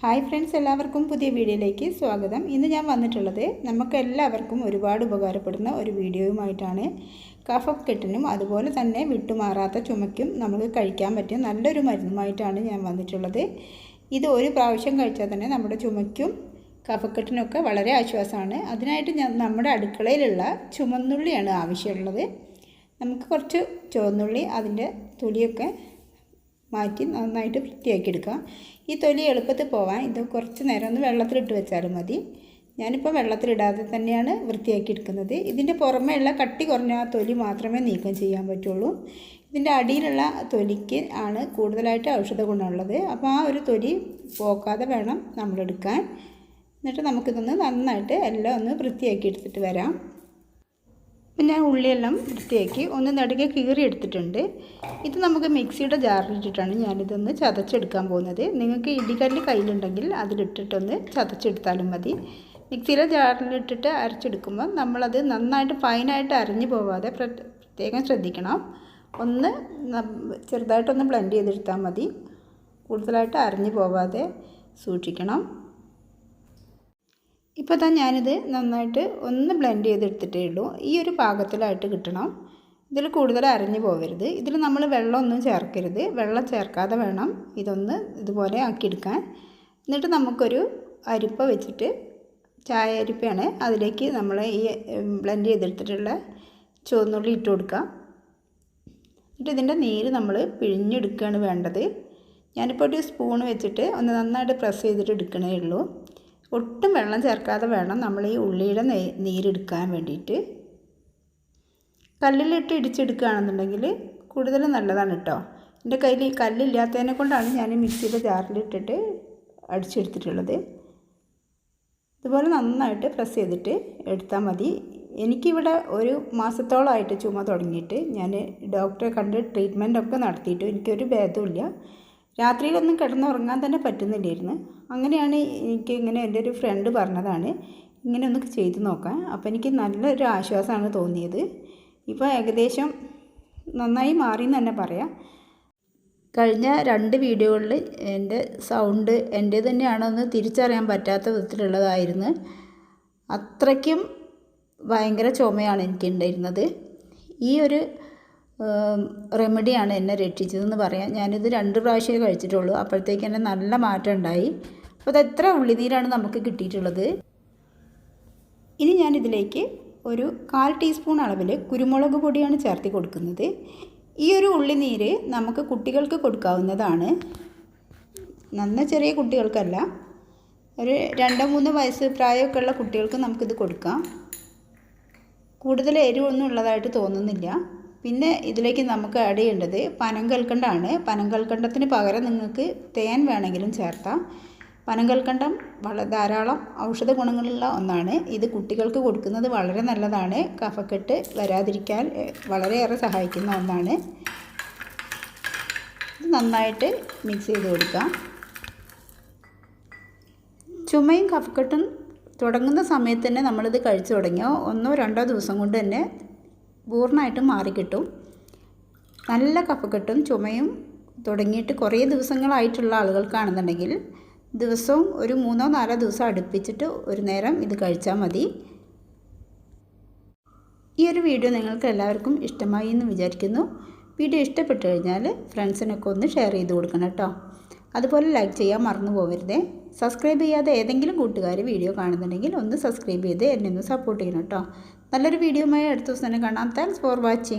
Hi friends എല്ലാവർക്കും പുതിയ വീഡിയോയിലേക്ക് സ്വാഗതം. ഇന്ന് ഞാൻ വന്നിട്ടുള്ളത് നമുക്ക് എല്ലാവർക്കും ഒരുപാട് ഉപകാരപ്പെടുന്ന ഒരു വീഡിയോയുമായിട്ടാണ്. കഫക്കെട്ടിനും അതുപോലെ തന്നെ വിട്ടുമാറാത്ത ചുമയ്ക്കും നമുക്ക് കഴിക്കാൻ പറ്റിയ നല്ലൊരു മരുന്നുമായിട്ടാണ് ഞാൻ വന്നിട്ടുള്ളത്. ഇത് ഒരു പ്രാവശ്യം കഴിച്ചാൽ തന്നെ നമ്മുടെ ചുമയ്ക്കും കഫക്കെട്ടിനൊക്കെ വളരെ ആശ്വാസമാണ്. അതിനായിട്ട് ഞാൻ നമ്മുടെ അടുക്കളയിലുള്ള ചുമന്നുള്ളിയാണ് ആവശ്യമുള്ളത്. നമുക്ക് കുറച്ച് ചുവന്നുള്ളി അതിന്റെ തൊലിയൊക്കെ മാറ്റി നന്നായിട്ട് വൃത്തിയാക്കി എടുക്കാം ഈ തൊലി എളുപ്പത്തിൽ പോവാൻ ഇത് കുറച്ച് നേരം ഒന്ന് വെള്ളത്തിലിട്ട് വെച്ചാലും മതി. ഞാനിപ്പോൾ വെള്ളത്തിലിടാതെ തന്നെയാണ് വൃത്തിയാക്കി എടുക്കുന്നത് ഇതിന്റെ പുറമേയുള്ള കട്ടി കുറഞ്ഞ ആ തൊലി മാത്രമേ നീക്കം ചെയ്യാൻ പറ്റുള്ളൂ. ഇതിന്റെ അടിയിലുള്ള തൊലിക്ക് ആണ് കൂടുതലായിട്ട് ഔഷധ ഗുണമുള്ളത്. അപ്പോൾ ആ ഒരു തൊലി പോക്കാതെ വേണം നമ്മളെടുക്കാൻ. എന്നിട്ട് നമുക്കിതൊന്ന് നന്നായിട്ട് എല്ലാം ഒന്ന് വൃത്തിയാക്കി എടുത്തിട്ട് വരാം. അപ്പം ഞാൻ ഉള്ളിയെല്ലാം വൃത്തിയാക്കി ഒന്ന് നടുകെ കീറി എടുത്തിട്ടുണ്ട് ഇത് നമുക്ക് മിക്സിയുടെ ജാറിലിട്ടിട്ടാണ് ഞാനിതൊന്ന് ചതച്ചെടുക്കാൻ പോകുന്നത്. നിങ്ങൾക്ക് ഇടികല്ല് കയ്യിലുണ്ടെങ്കിൽ അതിലിട്ടിട്ടൊന്ന് ചതച്ചെടുത്താലും മതി. മിക്സിയുടെ ജാറിലിട്ടിട്ട് അരച്ചെടുക്കുമ്പോൾ നമ്മളത് നന്നായിട്ട് ഫൈനായിട്ട് അരഞ്ഞു പോവാതെ പ്രത്യേകം ശ്രദ്ധിക്കണം. ഒന്ന് ചെറുതായിട്ടൊന്ന് ബ്ലെൻഡ് ചെയ്തെടുത്താൽ മതി. കൂടുതലായിട്ട് അരഞ്ഞു പോവാതെ സൂക്ഷിക്കണം. ഇപ്പോൾ തന്നെ ഞാനിത് നന്നായിട്ട് ഒന്ന് ബ്ലെൻഡ് ചെയ്തെടുത്തിട്ടേ ഉള്ളൂ. ഈ ഒരു പാകത്തിലായിട്ട് കിട്ടണം. ഇതിൽ കൂടുതൽ അരഞ്ഞു പോകരുത് ഇതിൽ നമ്മൾ വെള്ളമൊന്നും ചേർക്കരുത്. വെള്ളം ചേർക്കാതെ വേണം ഇതൊന്ന് ഇതുപോലെ ആക്കിയെടുക്കാൻ. എന്നിട്ട് നമുക്കൊരു അരിപ്പ വെച്ചിട്ട് ചായ അരിപ്പയാണ് അതിലേക്ക് നമ്മൾ ഈ ബ്ലെൻഡ് ചെയ്തെടുത്തിട്ടുള്ള ചുവന്നുള്ളി ഇട്ട് കൊടുക്കാം. എന്നിട്ട് ഇതിന്റെ നീര് നമ്മൾ പിഴിഞ്ഞെടുക്കുകയാണ് വേണ്ടത്. ഞാനിപ്പോൾ ഒരു സ്പൂൺ വെച്ചിട്ട് ഒന്ന് നന്നായിട്ട് പ്രസ് ചെയ്തിട്ട് എടുക്കണേ ഉള്ളൂ. ഒട്ടും വെള്ളം ചേർക്കാതെ വേണം നമ്മൾ ഈ ഉള്ളിയുടെ നീരെടുക്കാൻ വേണ്ടിയിട്ട്. കല്ലിലിട്ട് ഇടിച്ചെടുക്കുകയാണെന്നുണ്ടെങ്കിൽ കൂടുതൽ നല്ലതാണ് കേട്ടോ. എന്റെ കയ്യിൽ ഈ കല്ലില്ലാത്തതിനെ കൊണ്ടാണ് ഞാൻ മിക്സിയുടെ ജാറിലിട്ടിട്ട് അടിച്ചെടുത്തിട്ടുള്ളത്. ഇതുപോലെ നന്നായിട്ട് പ്രസ് ചെയ്തിട്ട് എടുത്താൽ മതി. എനിക്കിവിടെ ഒരു മാസത്തോളമായിട്ട് ചുമ തുടങ്ങിയിട്ട് ഞാൻ ഡോക്ടറെ കണ്ട് ട്രീറ്റ്മെന്റ് ഒക്കെ നടത്തിയിട്ട് എനിക്കൊരു ഭേദമില്ല രാത്രിയിലൊന്നും കിടന്നുറങ്ങാൻ തന്നെ പറ്റുന്നില്ലായിരുന്നു. അങ്ങനെയാണ് എനിക്ക് ഇങ്ങനെ എന്റെ ഒരു ഫ്രണ്ട് പറഞ്ഞതാണ്. ഇങ്ങനെ ഒന്ന് ചെയ്ത് നോക്കാൻ അപ്പോൾ എനിക്ക് നല്ലൊരു ആശ്വാസമാണ് തോന്നിയത്. ഇപ്പോൾ ഏകദേശം നന്നായി മാറി എന്ന് തന്നെ പറയാം. കഴിഞ്ഞ രണ്ട് വീഡിയോകളിൽ എന്റെ സൗണ്ട് എന്റെ തന്നെയാണോന്ന് തിരിച്ചറിയാൻ പറ്റാത്ത വിധത്തിലുള്ളതായിരുന്നു. അത്രയ്ക്കും ഭയങ്കര ചുമയാണ് എനിക്ക് ഉണ്ടായിരുന്നത്. ഈ ഒരു റെമഡിയാണ് എന്നെ രക്ഷിച്ചതെന്ന് പറയാം. ഞാനിത് രണ്ട് പ്രാവശ്യമേ കഴിച്ചിട്ടുള്ളൂ. അപ്പോഴത്തേക്ക് തന്നെ നല്ല മാറ്റം ഉണ്ടായി അപ്പോൾ അത് എത്ര ഉള്ളിനീരാണ് നമുക്ക് കിട്ടിയിട്ടുള്ളത്? ഇനി ഞാനിതിലേക്ക് ഒരു കാൽ ടീസ്പൂൺ അളവിൽ കുരുമുളക് പൊടിയാണ് ചേർത്തി കൊടുക്കുന്നത്. ഈ ഒരു ഉള്ളിനീര് നമുക്ക് കുട്ടികൾക്ക് കൊടുക്കാവുന്നതാണ്. നന്ന ചെറിയ കുട്ടികൾക്കല്ല ഒരു രണ്ടോ മൂന്നോ വയസ്സ് പ്രായമൊക്കെ ഉള്ള കുട്ടികൾക്ക് നമുക്കിത് കൊടുക്കാം. കൂടുതൽ എരിവൊന്നും ഉള്ളതായിട്ട് തോന്നുന്നില്ല. പിന്നെ ഇതിലേക്ക് നമുക്ക് ആഡ് ചെയ്യേണ്ടത് പനങ്കൽക്കണ്ടാണ്. പനങ്കൽക്കണ്ടത്തിന് പകരം നിങ്ങൾക്ക് തേൻ വേണമെങ്കിലും ചേർത്താം പനങ്കൽക്കണ്ടം വള ധാരാളം ഔഷധ ഗുണങ്ങളുള്ള ഒന്നാണ്. ഇത് കുട്ടികൾക്ക് കൊടുക്കുന്നത് വളരെ നല്ലതാണ്. കഫക്കെട്ട് വരാതിരിക്കാൻ വളരെയേറെ സഹായിക്കുന്ന ഒന്നാണ്. ഇത് നന്നായിട്ട് മിക്സ് ചെയ്ത് കൊടുക്കാം. ചുമയും കഫക്കെട്ടും തുടങ്ങുന്ന സമയത്ത് തന്നെ നമ്മളിത് കഴിച്ചു തുടങ്ങിയോ? ഒന്നോ രണ്ടോ ദിവസം കൊണ്ട് തന്നെ പൂർണമായിട്ടും മാറിക്കിട്ടും നല്ല കഫക്കെട്ടും ചുമയും തുടങ്ങിയിട്ട് കുറേ ദിവസങ്ങളായിട്ടുള്ള ആളുകൾക്കാണെന്നുണ്ടെങ്കിൽ ദിവസവും ഒരു മൂന്നോ നാലോ ദിവസം അടുപ്പിച്ചിട്ട് ഒരു നേരം ഇത് കഴിച്ചാൽ മതി. ഈ ഒരു വീഡിയോ നിങ്ങൾക്ക് എല്ലാവർക്കും ഇഷ്ടമായി എന്ന് വിചാരിക്കുന്നു. വീഡിയോ ഇഷ്ടപ്പെട്ടു കഴിഞ്ഞാൽ ഫ്രണ്ട്സിനൊക്കെ ഒന്ന് ഷെയർ ചെയ്ത് കൊടുക്കണം കേട്ടോ. അതുപോലെ ലൈക്ക് ചെയ്യാൻ മറന്നു പോകരുതേ സബ്സ്ക്രൈബ് ചെയ്യാതെ ഏതെങ്കിലും കൂട്ടുകാർ വീഡിയോ കാണുന്നുണ്ടെങ്കിൽ ഒന്ന് സബ്സ്ക്രൈബ് ചെയ്ത് എന്നെ ഒന്ന് സപ്പോർട്ട് ചെയ്യണം കേട്ടോ. നല്ലൊരു വീഡിയോയുമായി അടുത്ത ദിവസം തന്നെ കാണാം. Thanks for watching